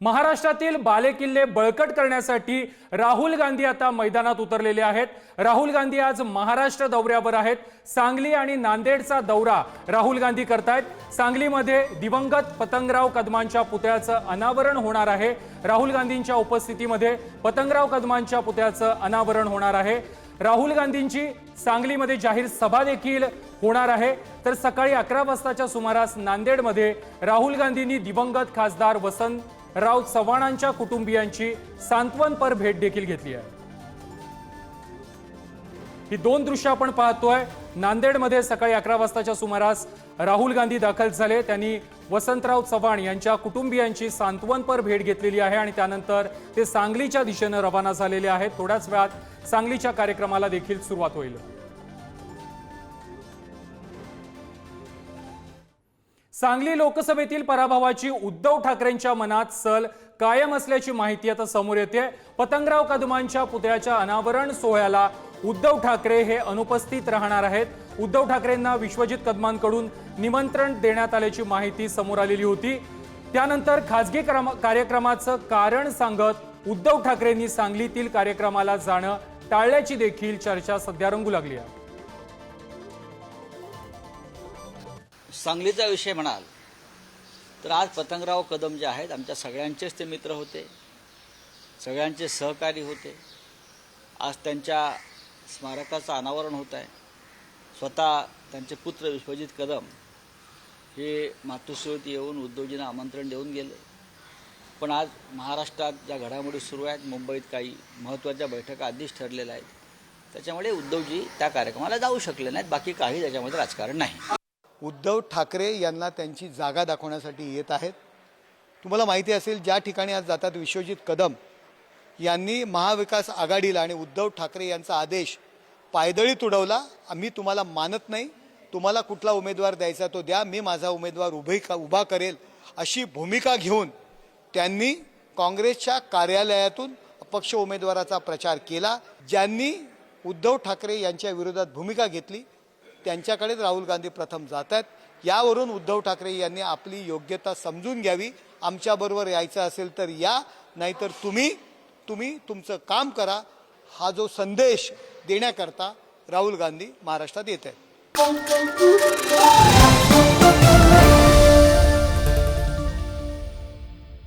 महाराष्ट्रातील बालेकिल्ले बळकट करण्यासाठी राहुल गांधी आता मैदानात उतरलेले आहेत. राहुल गांधी आज महाराष्ट्र दौऱ्यावर आहेत. सांगली आणि नांदेडचा दौरा राहुल गांधी करतायत. सांगलीमध्ये दिवंगत पतंगराव कदमांच्या पुतळ्याचं अनावरण होणार आहे. राहुल गांधींच्या उपस्थितीमध्ये पतंगराव कदमांच्या पुतळ्याचं अनावरण होणार आहे. राहुल गांधींची सांगलीमध्ये जाहीर सभा देखील होणार आहे. तर सकाळी अकरा वाजताच्या सुमारास नांदेडमध्ये राहुल गांधींनी दिवंगत खासदार वसंत राऊत चव्हाणांच्या कुटुंबियांची सांत्वनपर भेट देखील घेतली आहे. ही दोन दृश्य आपण पाहतोय. नांदेडमध्ये सकाळी अकरा वाजताच्या सुमारास राहुल गांधी दाखल झाले. त्यांनी वसंतराव चव्हाण यांच्या कुटुंबियांची सांत्वनपर भेट घेतलेली आहे आणि त्यानंतर ते सांगलीच्या दिशेनं रवाना झालेले आहेत. थोड्याच वेळात सांगलीच्या कार्यक्रमाला देखील सुरुवात होईल. सांगली लोकसभेतील पराभवाची उद्धव ठाकरेंच्या मनात सल कायम असल्याची माहिती आता समोर येते पतंगराव कदमांच्या पुतळ्याच्या अनावरण सोहळ्याला उद्धव ठाकरे हे अनुपस्थित राहणार आहेत. उद्धव ठाकरेंना विश्वजित कदमांकडून निमंत्रण देण्यात आल्याची माहिती समोर आलेली होती. त्यानंतर खासगी कार्यक्रमाचं कारण सांगत उद्धव ठाकरेंनी सांगलीतील कार्यक्रमाला जाणं टाळल्याची देखील चर्चा सध्या रंगू लागली आहे. सांगलीचा विषय म्हणाल तर आज पतंगराव कदम जे आहेत आमच्या सगळ्यांचेच ते मित्र होते सगळ्यांचे सहकारी होते. आज त्यांच्या स्मारकाचं अनावरण होत आहे. स्वतः त्यांचे पुत्र विश्वजित कदम हे मातृश्रीवत येऊन उद्योजींना आमंत्रण देऊन गेले. पण आज महाराष्ट्रात ज्या घडामोडी सुरू आहेत मुंबईत काही महत्त्वाच्या बैठका आधीच ठरलेल्या आहेत. त्याच्यामुळे उद्धवजी त्या कार्यक्रमाला जाऊ शकले नाहीत बाकी काही त्याच्यामध्ये राजकारण नाही. उद्धव ठाकरे यांना त्यांची जागा दाखवण्यासाठी येत आहेत. तुम्हाला माहिती असेल ज्या ठिकाणी आज जातात विश्वजित कदम यांनी महाविकास आघाडीला आणि उद्धव ठाकरे यांचा आदेश पायदळी तुडवला आम्ही तुम्हाला मानत नाही. तुम्हाला कुठला उमेदवार द्यायचा तो द्या. मी माझा उमेदवार उभे का उभा करेल अशी भूमिका घेऊन त्यांनी काँग्रेसच्या कार्यालयातून अपक्ष उमेदवाराचा प्रचार केला ज्यांनी उद्धव ठाकरे यांच्या विरोधात भूमिका घेतली. त्यांच्याकडेच राहुल गांधी प्रथम जात आहेत. यावरून उद्धव ठाकरे यांनी आपली योग्यता समजून घ्यावी. आमच्याबरोबर यायचं असेल तर या नाहीतर तुम्ही तुम्ही तुमचं काम करा. हा जो संदेश देण्याकरता राहुल गांधी महाराष्ट्रात येत आहेत.